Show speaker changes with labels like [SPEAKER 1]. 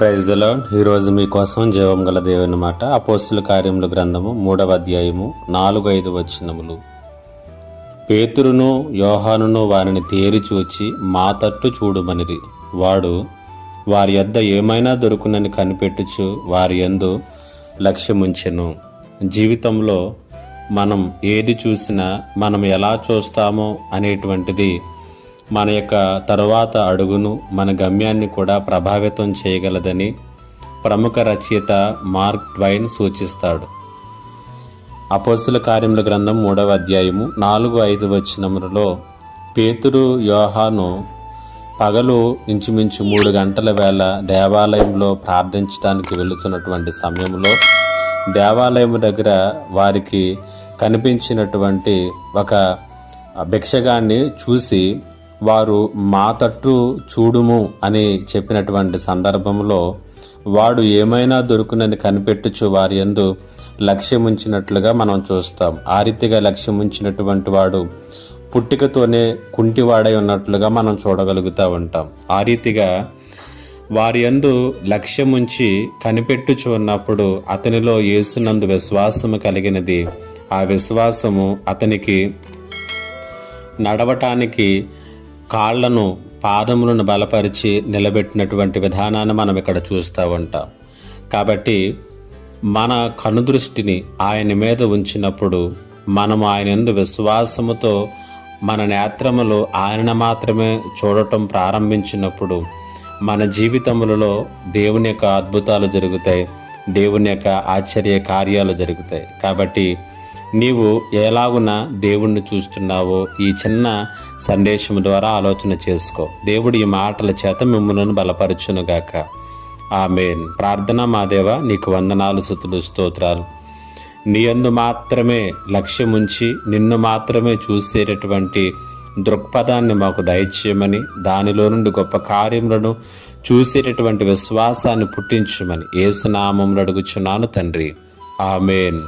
[SPEAKER 1] Praise దలో ఈరోజు మీకోసం జీవం గల దేవుని మాట అపోస్తుల కార్యముల గ్రంథము మూడవ అధ్యాయము నాలుగు ఐదు వచనములు. పేతురును యోహానును వారిని తేరి చూచి మా తట్టు చూడుమనిరి. వాడు వారి యొద్ద ఏమైనా దొరుకునని కనిపెట్టుచు వారి యందు లక్ష్యముంచెను. జీవితంలో మనం ఏది చూసినా మనం ఎలా చూస్తామో అనేటువంటిది మన యొక్క తరువాత అడుగును మన గమ్యాన్ని కూడా ప్రభావితం చేయగలదని ప్రముఖ రచయిత మార్క్ ట్వైన్ సూచిస్తాడు. అపోస్తుల కార్యముల గ్రంథం మూడవ అధ్యాయము నాలుగు ఐదు వచనములలో పేతురు యోహాను పగలు ఇంచుమించు మూడు గంటల వేళ దేవాలయంలో ప్రార్థించడానికి వెళుతున్నటువంటి సమయంలో దేవాలయం దగ్గర వారికి కనిపించినటువంటి ఒక భిక్షగాన్ని చూసి వారు మా తట్టు చూడుము అని చెప్పినటువంటి సందర్భంలో వాడు ఏమైనా దొరుకునని కనిపెట్టుచు వారి యందు లక్ష్యముంచినట్లుగా మనం చూస్తాం. ఆ రీతిగా లక్ష్యముంచినటువంటి వాడు పుట్టికతోనే కుంటివాడై ఉన్నట్లుగా మనం చూడగలుగుతూ ఉంటాం. ఆ రీతిగా వారి యందు లక్ష్యముంచి కనిపెట్టుచు ఉన్నప్పుడు అతనిలో యేసునందు విశ్వాసము కలిగినది. ఆ విశ్వాసము అతనికి నడవటానికి కాళ్ళను పాదములను బలపరిచి నిలబెట్టినటువంటి విధానాన్ని మనం ఇక్కడ చూస్తూ ఉంటాం. కాబట్టి మన కనుదృష్టిని ఆయన మీద ఉంచినప్పుడు మనము ఆయన ఎందు విశ్వాసముతో మన నేత్రములు ఆయన మాత్రమే చూడటం ప్రారంభించినప్పుడు మన జీవితములలో దేవుని యొక్క అద్భుతాలు జరుగుతాయి. దేవుని యొక్క ఆశ్చర్య కార్యాలు జరుగుతాయి. కాబట్టి నీవు ఎలాగున దేవుణ్ణి చూస్తున్నావో ఈ చిన్న సందేశం ద్వారా ఆలోచన చేసుకో. దేవుడు ఈ మాటల చేత మిమ్మల్ని బలపరచునుగాక. ఆమెన్. ప్రార్థన మా దేవ నీకు వందనాలు సుతులు స్తోత్రాలు. నీ అందు మాత్రమే లక్ష్యముంచి నిన్ను మాత్రమే చూసేటటువంటి దృక్పథాన్ని మాకు దయచేయమని దానిలో నుండి గొప్ప కార్యములను చూసేటటువంటి విశ్వాసాన్ని పుట్టించమని ఏసునామంలో అడుగుచున్నాను తండ్రి. ఆమెన్.